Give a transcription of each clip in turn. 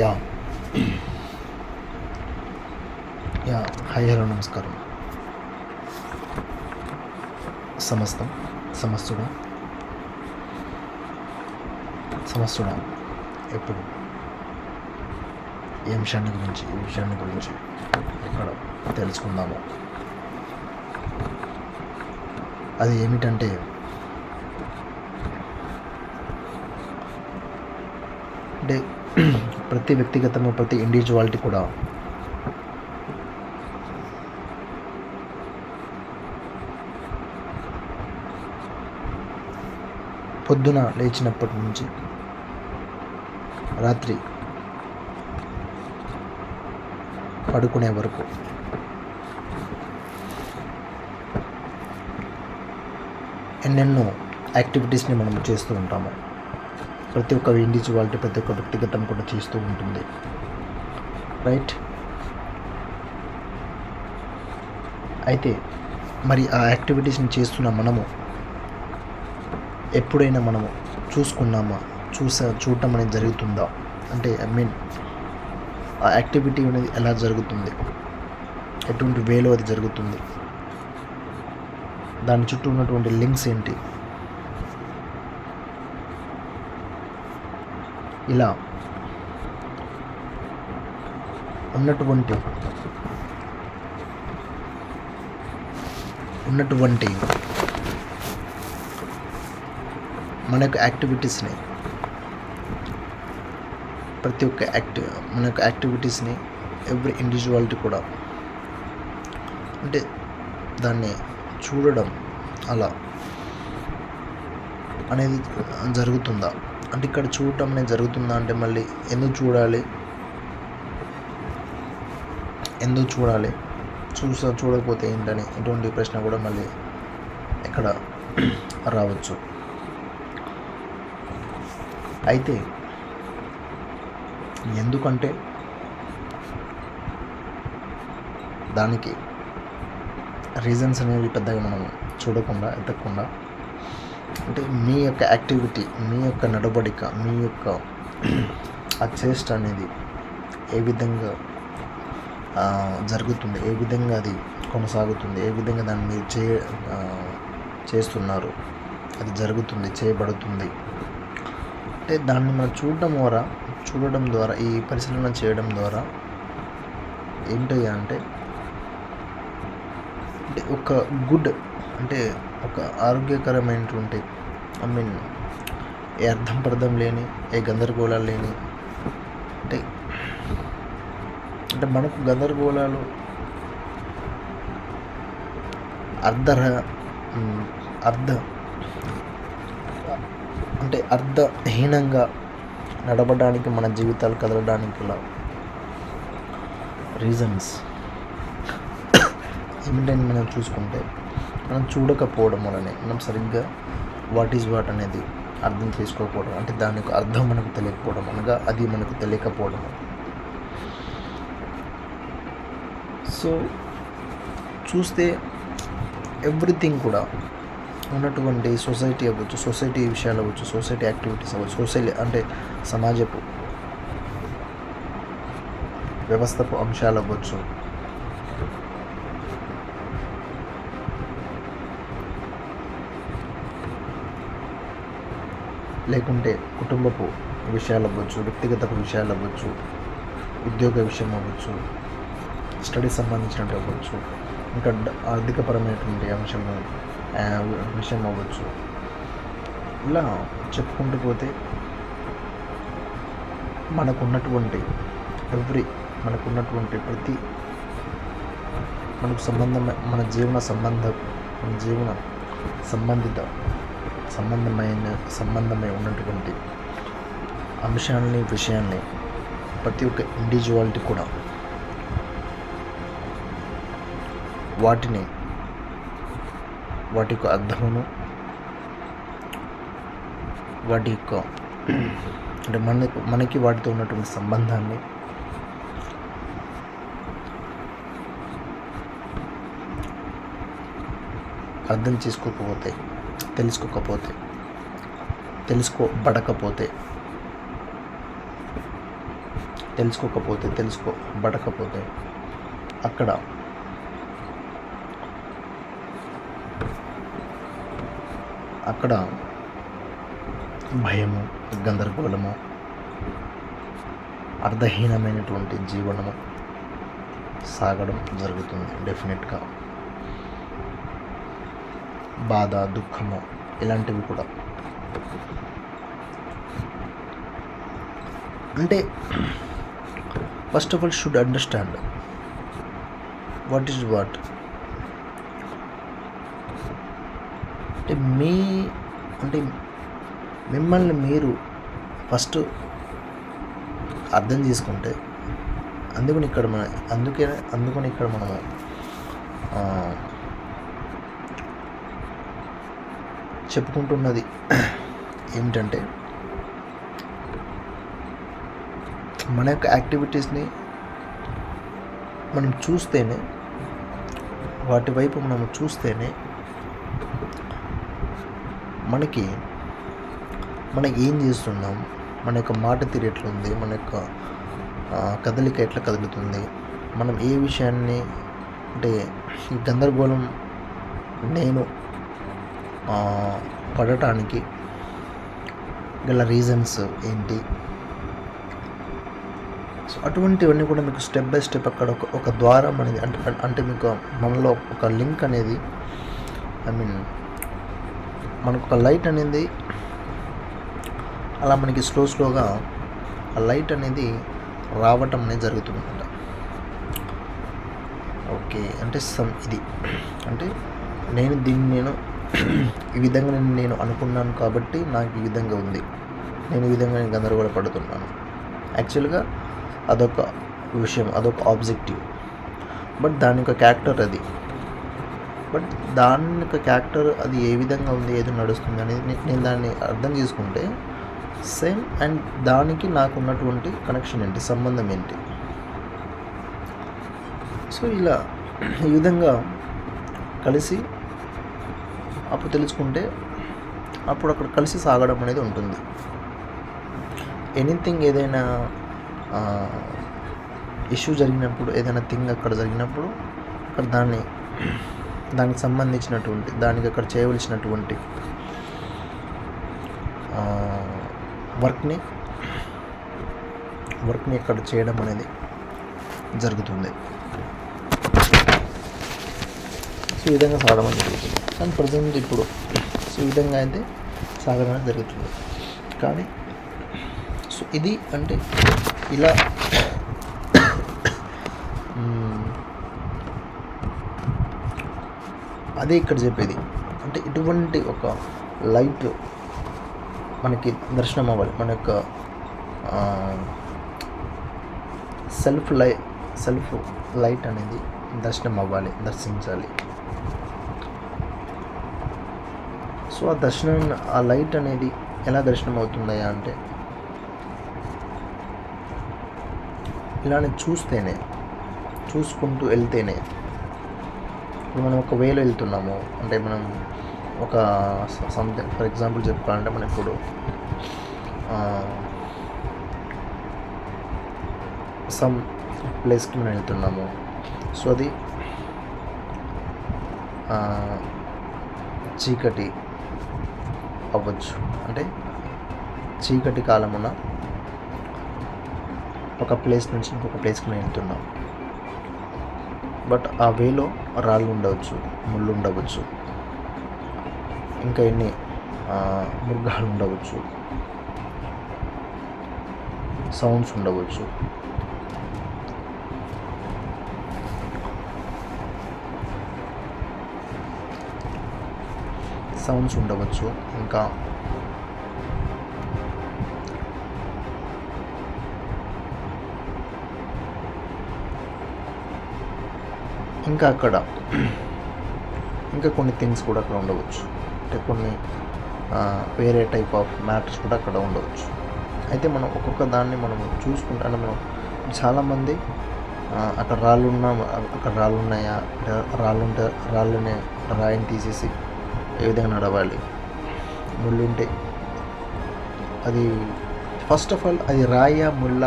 Yeah. Yeah hi hello నమస్కారం. సమస్తం సమస్తుడా సమస్తుడా ఎప్పుడు? ఏ విషయాన్ని గురించి ఈ విషయాన్ని గురించి ఇక్కడ తెలుసుకుందాము? అది ఏమిటంటే అంటే ప్రతి వ్యక్తిగతము ప్రతి ఇండివిజువాలిటీ కూడా. పొద్దున లేచినప్పటి నుంచి రాత్రి పడుకునే వరకు ఎన్నెన్నో యాక్టివిటీస్ని మనం చేస్తూ ఉంటాము. ప్రతి ఒక్క ఇండివిజువాలిటీ ప్రతి ఒక్క వ్యక్తిగతం కూడా చేస్తూ ఉంటుంది. రైట్ అయితే మరి ఆ యాక్టివిటీస్ని చేస్తున్న మనము ఎప్పుడైనా మనము చూసుకున్నామా? చూసా చూడటం అనేది జరుగుతుందా? అంటే ఐ మీన్ ఆ యాక్టివిటీ అనేది ఎలా జరుగుతుంది? ఎటువంటి వేలో అది జరుగుతుంది? దాని చుట్టూ ఉన్నటువంటి లింక్స్ ఏంటి? ఇలా ఉన్నటువంటి ఉన్నటువంటి మన యొక్క యాక్టివిటీస్ని ప్రతి ఒక్క యాక్టి మన యొక్క యాక్టివిటీస్ని ఎవ్రీ ఇండివిజువాలిటీ కూడా అంటే దాన్ని చూడడం అలా అనేది జరుగుతుందా? అంటే ఇక్కడ చూడటం అనేది జరుగుతుందా అంటే మళ్ళీ ఎందుకు చూడాలి? ఎందుకు చూడాలి? చూసా చూడకపోతే ఏంటని ఇటువంటి ప్రశ్న కూడా మళ్ళీ ఇక్కడ రావచ్చు. అయితే ఎందుకంటే దానికి రీజన్స్ అనేవి పెద్దగా మనం చూడకుండా ఎత్తకుండా అంటే మీ యొక్క యాక్టివిటీ మీ యొక్క నడవడిక మీ యొక్క ఆ చేష్ట అనేది ఏ విధంగా జరుగుతుంది ఏ విధంగా అది కొనసాగుతుంది ఏ విధంగా దాన్ని మీరు చే చేస్తున్నారు అది జరుగుతుంది చేయబడుతుంది. అంటే దాన్ని మనం చూడడం ద్వారా చూడడం ద్వారా ఈ పరిశీలన చేయడం ద్వారా ఏంటి అంటే అంటే ఒక గుడ్ అంటే ఒక ఆరోగ్యకరమైనటువంటి ఐ మీన్ ఏ అర్థం పర్థం లేని ఏ గందరగోళాలు లేని అంటే అంటే మనకు గందరగోళాలు అర్ధ అర్ధ అంటే అర్ధహీనంగా నడవడానికి మన జీవితాలు కదలడానికి ఇలా రీజన్స్ ఏమిటని మనం చూసుకుంటే మనం చూడకపోవడం వలనే మనం సరిగ్గా వాట్ ఈజ్ వాట్ అనేది అర్థం చేసుకోకపోవడం అంటే దాని యొక్క అర్థం మనకు తెలియకపోవడం అనగా అది మనకు తెలియకపోవడం. సో చూస్తే ఎవ్రీథింగ్ కూడా ఉన్నటువంటి సొసైటీ అవ్వచ్చు సొసైటీ విషయాలు అవ్వచ్చు సొసైటీ యాక్టివిటీస్ అవ్వచ్చు సొసైటీ అంటే సమాజపు వ్యవస్థపు అంశాలు అవ్వచ్చు లేకుంటే కుటుంబపు విషయాలు అవ్వచ్చు వ్యక్తిగత విషయాలు అవ్వచ్చు ఉద్యోగ విషయం అవ్వచ్చు స్టడీస్ సంబంధించినట్టు అవ్వచ్చు ఇంకా ఆర్థికపరమైనటువంటి అంశం విషయం అవ్వచ్చు. ఇలా చెప్పుకుంటూ పోతే మనకున్నటువంటి ఎవ్రీ మనకున్నటువంటి ప్రతి మనకు సంబంధం మన జీవన సంబంధం మన జీవన సంబంధిత సంబంధమైన సంబంధమై ఉన్నటువంటి అంశాలని విషయాన్ని ప్రతి ఒక్క ఇండివిజువాలిటీ కూడా వాటిని వాటి యొక్క అర్థమును వాటి యొక్క అంటే మన మనకి వాటితో ఉన్నటువంటి సంబంధాన్ని అర్థం చేసుకోకపోతే తెలుసుకోకపోతే తెలుసుకోబడకపోతే తెలుసుకోకపోతే తెలుసుకో బడకపోతే అక్కడ అక్కడ భయము గందరగోళము అర్ధహీనమైనటువంటి జీవనము సాగడం జరుగుతుంది డెఫినెట్గా. బాధ దుఃఖము ఇలాంటివి కూడా. అంటే first of all should understand what is what అంటే మీ అంటే మిమ్మల్ని మీరు ఫస్ట్ అర్థం చేసుకుంటే అందుకని ఇక్కడ మన అందుకే అందుకని ఇక్కడ మనము ఆ, చెప్పుకుంటున్నది. ఏమిటంటే మన యొక్క యాక్టివిటీస్ని మనం చూస్తేనే వాటి వైపు మనం చూస్తేనే మనకి మనం ఏం చేస్తున్నాం మన యొక్క మాట తీరు ఎట్లుంది మన యొక్క కదలిక ఎట్లా కదులుతుంది మనం ఏ విషయాన్ని అంటే ఈ గందరగోళం నేను పడటానికి గల రీజన్స్ ఏంటి? సో అటువంటివన్నీ కూడా మీకు స్టెప్ బై స్టెప్ అక్కడ ఒక ఒక ద్వారం అనేది అంటే అంటే మీకు మనలో ఒక లింక్ అనేది ఐ మీన్ మనకు ఒక లైట్ అనేది అలా మనకి స్లో స్లోగా ఆ లైట్ అనేది రావటం అనేది జరుగుతుందన్నమాట. ఓకే అంటే సమ్ ఇది. అంటే నేను దీన్ని నేను ఈ విధంగా నేను నేను అనుకున్నాను కాబట్టి నాకు ఈ విధంగా ఉంది. నేను ఈ విధంగా నేను గందరగోళపడుతున్నాను యాక్చువల్గా అదొక విషయం అదొక ఆబ్జెక్టివ్ బట్ దాని యొక్క క్యారెక్టర్ అది. బట్ దాని యొక్క క్యారెక్టర్ అది ఏ విధంగా ఉంది ఏది నడుస్తుంది అనేది నేను దాన్ని అర్థం చేసుకుంటే సేమ్ అండ్ దానికి నాకు ఉన్నటువంటి కనెక్షన్ ఏంటి సంబంధం ఏంటి? సో ఇలా ఈ విధంగా కలిసి అప్పుడు తెలుసుకుంటే అప్పుడు అక్కడ కలిసి సాగడం అనేది ఉంటుంది. ఎనీథింగ్ ఏదైనా ఇష్యూ జరిగినప్పుడు ఏదైనా థింగ్ అక్కడ జరిగినప్పుడు అక్కడ దాన్ని దానికి సంబంధించినటువంటి దానికి అక్కడ చేయవలసినటువంటి వర్క్ని వర్క్ని అక్కడ చేయడం అనేది జరుగుతుంది. సో ఈ విధంగా సాగడం అనేది జరుగుతుంది. కానీ ప్రజెంట్ ఇప్పుడు సో ఈ విధంగా అయితే సాగడం అనేది జరుగుతుంది. కానీ సో ఇది అంటే ఇలా అదే ఇక్కడ చెప్పేది. అంటే ఇటువంటి ఒక లైట్ మనకి దర్శనం అవ్వాలి. మన యొక్క సెల్ఫ్ లై సెల్ఫ్ లైట్ అనేది దర్శనం అవ్వాలి దర్శించాలి. సో ఆ దర్శనం ఆ లైట్ అనేది ఎలా దర్శనం అవుతుందయ్యా అంటే ఇలానే చూస్తేనే చూసుకుంటూ వెళ్తేనే ఇప్పుడు మనం ఒక వేలో వెళ్తున్నాము అంటే మనం ఒక సంథింగ్ ఫర్ ఎగ్జాంపుల్ చెప్పుకోవాలంటే మనం ఇప్పుడు సమ్ ప్లేస్కి మనం వెళ్తున్నాము. సో అది చీకటి అవ్వచ్చు. అంటే చీకటి కాలమున ఒక ప్లేస్ నుంచి ఇంకొక ప్లేస్కి మేము వెళ్తున్నాం. బట్ ఆ వేలో రాళ్ళు ఉండవచ్చు ముళ్ళు ఉండవచ్చు ఇంకా ఎన్ని మృగాలు ఉండవచ్చు సౌండ్స్ ఉండవచ్చు. సౌండ్స్ ఉండవచ్చు. ఇంకా ఇంకా అక్కడ ఇంకా కొన్ని థింగ్స్ కూడా అక్కడ ఉండవచ్చు. అంటే కొన్ని వేరే టైప్ ఆఫ్ మ్యాటర్స్ కూడా అక్కడ ఉండవచ్చు. అయితే మనం ఒక్కొక్క దాన్ని మనం చూసుకుంటే మనం చాలామంది అక్కడ రాళ్ళు ఉన్నా అక్కడ రాళ్ళు ఉన్నాయా రాళ్ళు ఉంటే రాళ్ళని రాయిని తీసేసి ఏ విధంగా నడవాలి? ముళ్ళు ఉంటే అది ఫస్ట్ ఆఫ్ ఆల్ అది రాయ ముళ్ళ.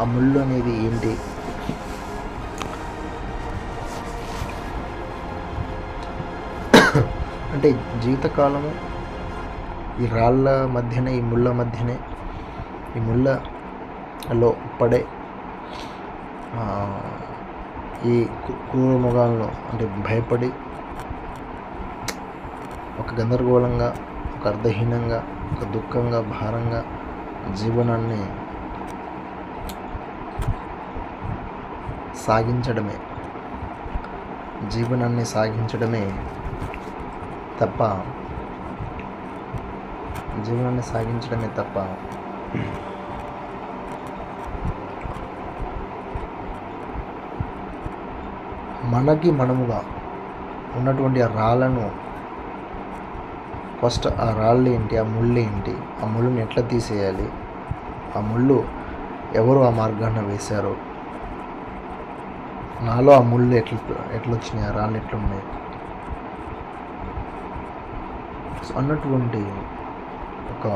ఆ ముళ్ళు అనేది ఏంటి? అంటే జీవితకాలము ఈ రాళ్ళ మధ్యనే ఈ ముళ్ళ మధ్యనే ఈ ముళ్ళలో పడే ఈ క్రూర మృగాలను అంటే భయపడి ఒక గందరగోళంగా ఒక అర్థహీనంగా ఒక దుఃఖంగా భారంగా జీవనాన్ని సాగించడమే. జీవనాన్ని సాగించడమే తప్ప జీవనాన్ని సాగించడమే తప్ప మనకి మనముగా ఉన్నటువంటి ఆ రాళ్ళను ఫస్ట్ ఆ రాళ్ళు ఏంటి ఆ ముళ్ళు ఏంటి ఆ ముళ్ళుని ఎట్లా తీసేయాలి ఆ ముళ్ళు ఎవరు ఆ మార్గాన్ని వేశారు నాలో ఆ ముళ్ళు ఎట్లా ఎట్లా వచ్చినాయి ఆ రాళ్ళు ఎట్లున్నాయి. అన్నటువంటి ఒక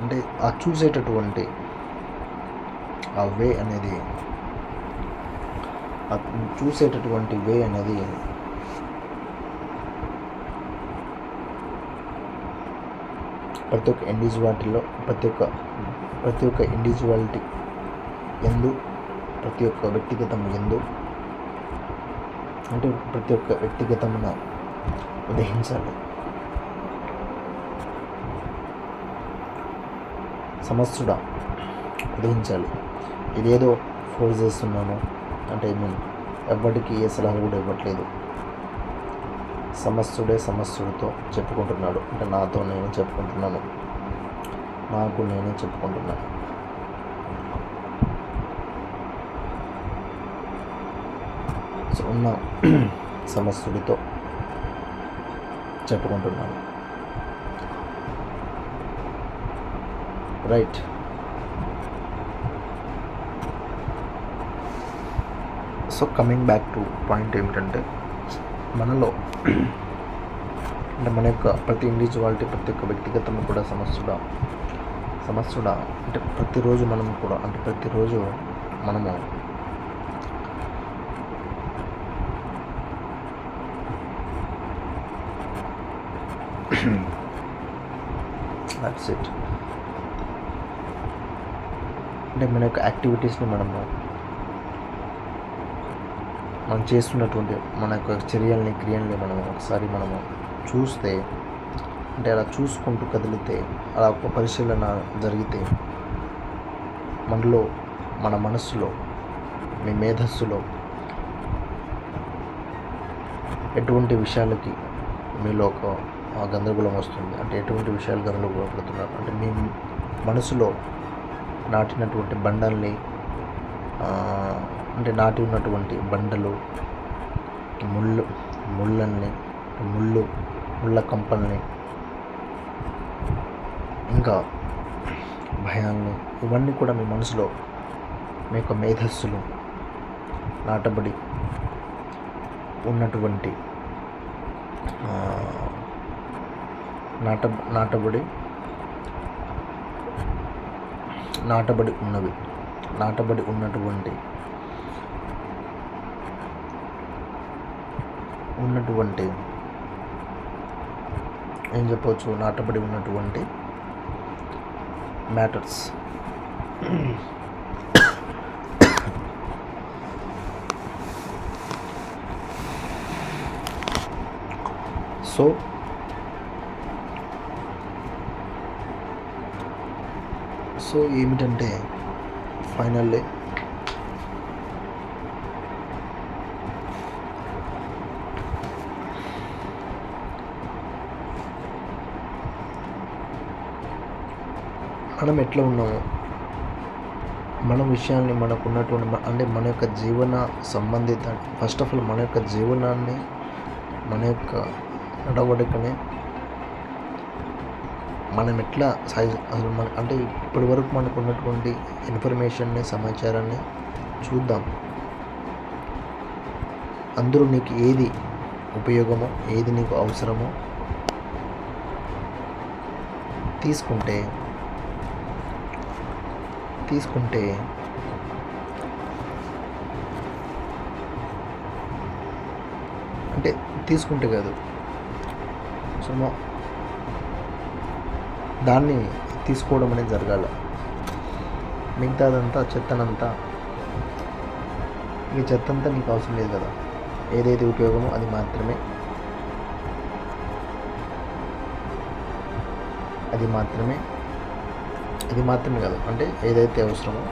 అంటే ఆ చూసేటటువంటి ఆ వే అనేది చూసేటటువంటి వే అనేది ప్రతి ఒక్క ఇండివిజువాలిటీలో ప్రతి ఒక్క ప్రతి ఒక్క ఇండివిజువాలిటీ ఎందు ప్రతి ఒక్క వ్యక్తిగతం ఎందు అంటే ప్రతి ఒక్క వ్యక్తిగతమున ఉదహించాలి సమస్యుడా ఉదహించాలి ఇదేదో ఫోర్స్ చేస్తున్నాను. అంటే నేను ఎవరికి ఏ సలహాలు కూడా ఇవ్వట్లేదు. సమస్యుడే సమస్యుడితో చెప్పుకుంటున్నాడు. అంటే నాతో నేను చెప్పుకుంటున్నాను. నాకు నేనే చెప్పుకుంటున్నాను. సో ఉన్న సమస్యుడితో చెప్పుకుంటున్నాను. Right. So coming back to point ఏమిటంటే మనలో అంటే మన యొక్క ప్రతి ఇండివిజువాలిటీ ప్రతి ఒక్క వ్యక్తిగతం కూడా సమస్యడా? సమస్యడా? అంటే ప్రతిరోజు మనం కూడా అంటే ప్రతిరోజు మనము దట్స్ ఇట్ అంటే మన యొక్క యాక్టివిటీస్ని మనము మనం చేస్తున్నటువంటి మన యొక్క చర్యల్ని క్రియల్ని మనం ఒకసారి మనము చూస్తే అంటే అలా చూసుకుంటూ కదిలితే అలా ఒక పరిశీలన జరిగితే మనలో మన మనస్సులో మీ మేధస్సులో ఎటువంటి విషయాలకి మీలో ఒక గందరగోళం వస్తుంది? అంటే ఎటువంటి విషయాలు గందరగోళపడుతున్నారు అంటే మీ మనసులో నాటినటువంటి బండల్ని అంటే నాటి ఉన్నటువంటి బండలు ముళ్ళు ముళ్ళల్ని ముళ్ళు ముళ్ళ కంపల్ని ఇంకా భయాల్ని ఇవన్నీ కూడా మీ మనసులో మీ యొక్క మేధస్సులు నాటబడి ఉన్నటువంటి నాట నాటబడి నాటబడి ఉన్నవి నాటబడి ఉన్నటువంటి ఉన్నటువంటి ఏం చెప్పవచ్చు నాటబడి ఉన్నటువంటి మ్యాటర్స్ సో సో ఏమిటంటే ఫైనల్లీ మనం ఎట్లా ఉన్నాము మన విషయాన్ని మనకు ఉన్నటువంటి అంటే మన యొక్క జీవన సంబంధిత ఫస్ట్ ఆఫ్ ఆల్ మన యొక్క జీవనాన్ని మన యొక్క నడవడికని మనం ఎట్లా సైజ్ అసలు మన అంటే ఇప్పటి వరకు మనకు ఉన్నటువంటి ఇన్ఫర్మేషన్ని సమాచారాన్ని చూద్దాం. అందరూ నీకు ఏది ఉపయోగమో ఏది నీకు అవసరమో తీసుకుంటే తీసుకుంటే అంటే తీసుకుంటే కాదు. సో దాన్ని తీసుకోవడం అనేది జరగాల. మిగతాదంతా చెత్తనంతా ఈ చెత్తంతా నీకు అవసరం లేదు కదా. ఏదైతే ఉపయోగమో అది మాత్రమే. అది మాత్రమే. ఇది మాత్రమే కాదు. అంటే ఏదైతే అవసరమో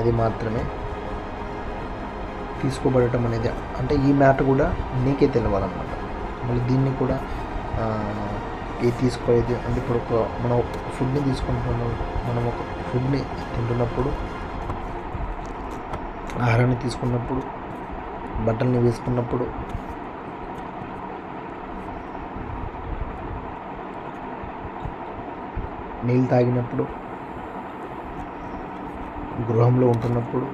అది మాత్రమే తీసుకోబడటం అనేది అంటే ఈ మ్యాటర్ కూడా నీకే తెలవాలన్నమాట. మళ్ళీ దీన్ని కూడా ఏ తీసుకోలేదు. అంటే ఇప్పుడు ఒక మనం ఫుడ్ని తీసుకుంటున్నాం మనం ఒక ఫుడ్ని తింటున్నప్పుడు ఆహారాన్ని తీసుకున్నప్పుడు బట్టల్ని వేసుకున్నప్పుడు నీళ్ళు తాగినప్పుడు గృహంలో ఉంటున్నప్పుడు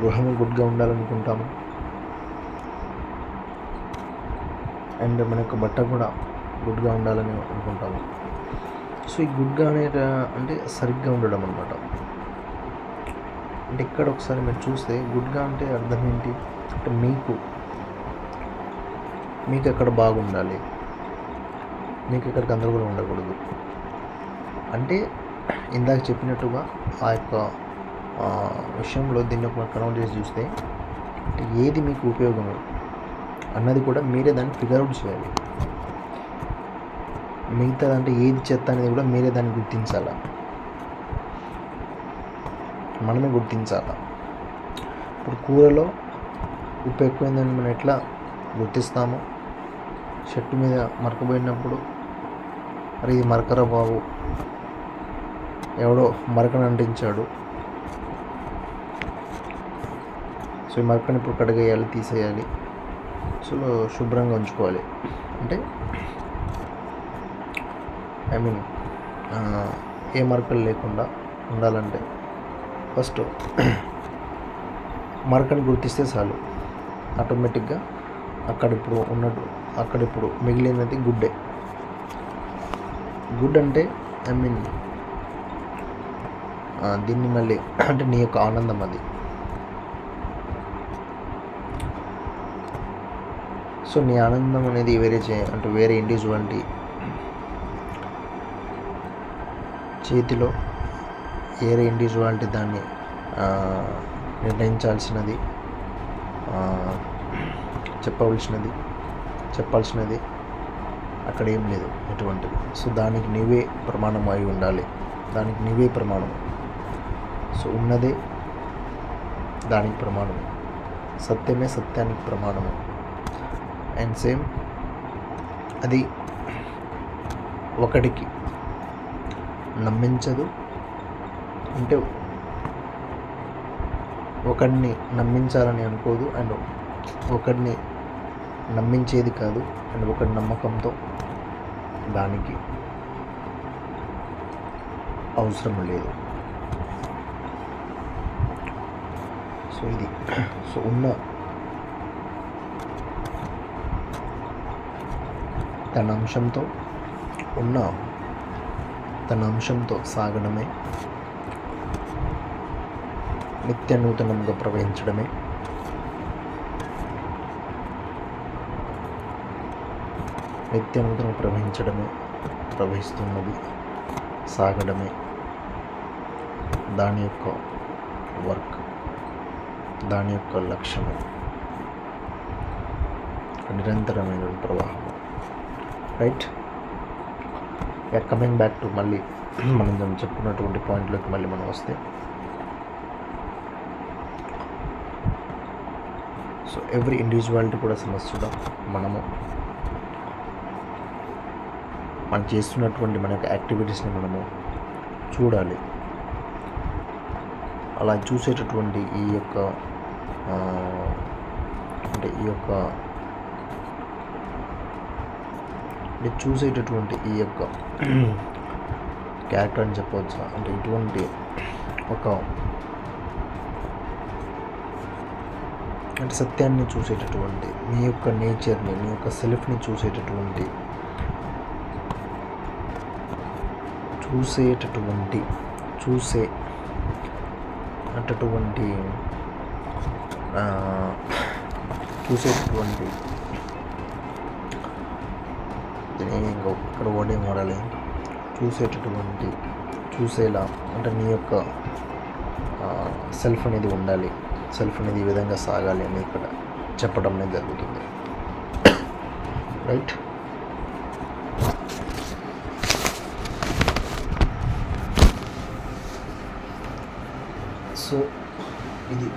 గృహం గుడ్గా ఉండాలనుకుంటాము. అండ్ మన యొక్క బట్ట కూడా గుడ్గా ఉండాలని అనుకుంటాము. సో ఈ గుడ్గా అనే అంటే సరిగ్గా ఉండడం అనమాట అంటే ఇక్కడ ఒకసారి మీరు చూస్తే గుడ్గా అంటే అర్థం ఏంటి? అంటే మీకు మీకు అక్కడ బాగుండాలి? మీకు ఇక్కడ గందరగోళం ఉండకూడదు. అంటే ఇందాక చెప్పినట్టుగా యొక్క విషయంలో దీన్ని ఒక కనౌట్ చేసి చూస్తే ఏది మీకు ఉపయోగం అన్నది కూడా మీరే దాన్ని ఫిగర్ అవుట్ చేయాలి. మిగతాది అంటే ఏది చెత్త అనేది కూడా మీరే దాన్ని గుర్తించాలా? మనమే గుర్తించాలా? ఇప్పుడు కూరలో ఉప్పు ఎక్కువైందని మనం ఎట్లా గుర్తిస్తామో? షర్టు మీద మరకబోయినప్పుడు మరి ఇది మరకరా బాబు ఎవడో మరకను అంటించాడు. సో ఈ మరకని ఇప్పుడు కడగేయాలి తీసేయాలి. సో శుభ్రంగా ఉంచుకోవాలి. అంటే ఐ మీన్ ఏ మరకలు లేకుండా ఉండాలంటే ఫస్ట్ మరకని గుర్తిస్తే చాలు. ఆటోమేటిక్గా అక్కడ ఇప్పుడు ఉన్నట్టు అక్కడ ఇప్పుడు మిగిలినది గుడ్డే. గుడ్ అంటే ఐ మీన్ దీన్ని మళ్ళీ అంటే నీ యొక్క ఆనందం అది. సో నీ ఆనందం అనేది వేరే చే అంటే వేరే ఇండివిజువాలిటీ చేతిలో వేరే ఇండివిజువాలిటీ దాన్ని నిర్ణయించాల్సినది చెప్పవలసినది చెప్పాల్సినది అక్కడ ఏం లేదు ఎటువంటిది. సో దానికి నీవే ప్రమాణం అయి ఉండాలి. దానికి నీవే ప్రమాణం. సో ఉన్నదే దానికి ప్రమాణము. సత్యమే సత్యానికి ప్రమాణము. అండ్ సేమ్ అది ఒకడికి నమ్మించదు. అంటే ఒకడిని నమ్మించాలని అనుకోదు అండ్ ఒకడిని నమ్మించేది కాదు అండ్ ఒకటి నమ్మకంతో దానికి అవసరం లేదు. సో ఇది సో ఉన్న తన అంశంతో ఉన్న తన అంశంతో సాగడమే నిత్య నూతనంగా ప్రవహించడమే నిత్య నూతనం ప్రవహించడమే ప్రవహిస్తున్నది సాగడమే దాని యొక్క వర్క్ దాని యొక్క లక్ష్యము నిరంతరమైన ప్రవాహం. రైట్ కమింగ్ బ్యాక్ టు మళ్ళీ మనం చెప్పుకున్నటువంటి పాయింట్లోకి మళ్ళీ మనం వస్తే. సో ఎవ్రీ ఇండివిజువాలిటీ కూడా సమస్యగా మనము. మనం చేస్తున్నటువంటి మన యొక్క యాక్టివిటీస్ని మనము చూడాలి. అలా చూసేటటువంటి ఈ యొక్క అంటే ఈ యొక్క అంటే చూసేటటువంటి ఈ యొక్క క్యారెక్టర్ అని చెప్పవచ్చా? అంటే ఇటువంటి ఒక అంటే సత్యాన్ని చూసేటటువంటి మీ యొక్క నేచర్ని మీ యొక్క సెల్ఫ్ని చూసేటటువంటి చూసేటటువంటి చూసే అటువంటి చూసేటటువంటి ఇంకా ఇక్కడ ఓడే వాడాలి చూసేటటువంటి చూసేలా అంటే నీ యొక్క సెల్ఫ్ అనేది ఉండాలి. సెల్ఫ్ అనేది ఈ విధంగా సాగాలి అని ఇక్కడ చెప్పడం అనేది జరుగుతుంది. రైట్ సో ఇది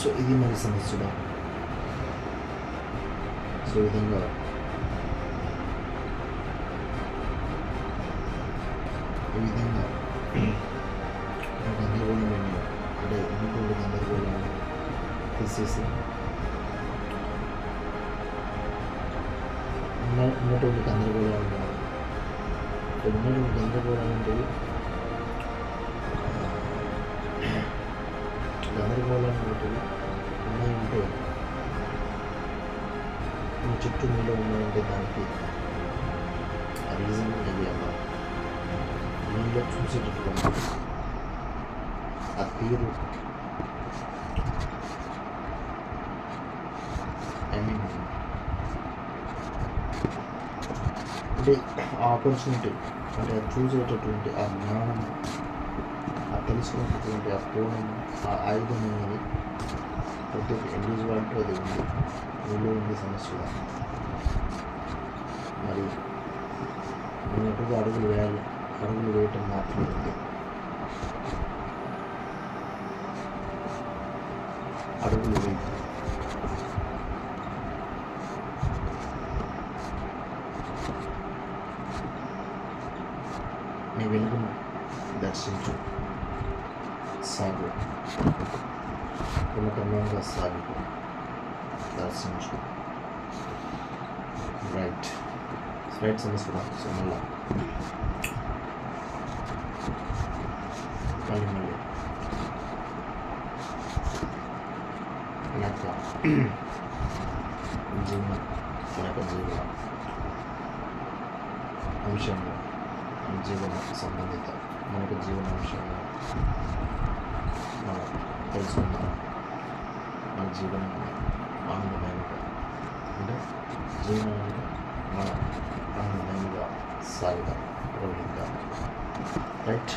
సో ఇది మన సమస్యగా సో ఈ విధంగా ఈ విధంగా ఒక గందరగోళం అంటే ఉన్నటువంటి గందరగోళాన్ని తీసేసి ఉన్న ఉన్నటువంటి గందరగోళాలు ఉన్నటువంటి గందరగోళాలు అంటే గందరగోళం అనేటివి ఉన్నాయంటే చుట్టూ మీలో ఉన్నాయంటే దానికి రీజన్ ఇది అమ్మా? మీలో చూసేటటువంటి ఆ తీరు ఐ మీన్ అంటే ఆ ఆపర్చునిటీ అంటే అది చూసేటటువంటి ఆ జ్ఞానం ఆ తెలుసుకునేటటువంటి ఆ కోణం ఆ ఆయుధం అనేది ప్రతి ఒక్క ఇండివిజువాలిటీ అది ఉంది. మీలో ఉంది సమస్య మరి నువ్వు అడుగులు వేయాలి. అడుగులు వేయటం మాత్రమే ఉంది. ఉన్నతంగా సాగు దర్శించు రైట్ రైట్ సమస్య కూడా సో మళ్ళా మళ్ళీ మళ్ళీ ఈ యొక్క జీవన మన యొక్క జీవన అంశంలో జీవన సంబంధిత మనకు జీవన అంశంలో మనం తెలుసుకుందాం మన జీవనం ఆనందమైనగా అంటే జీవనాన్ని మనం ఆనందమైనగా సాగుదాం ప్రవహిద్దాం రైట్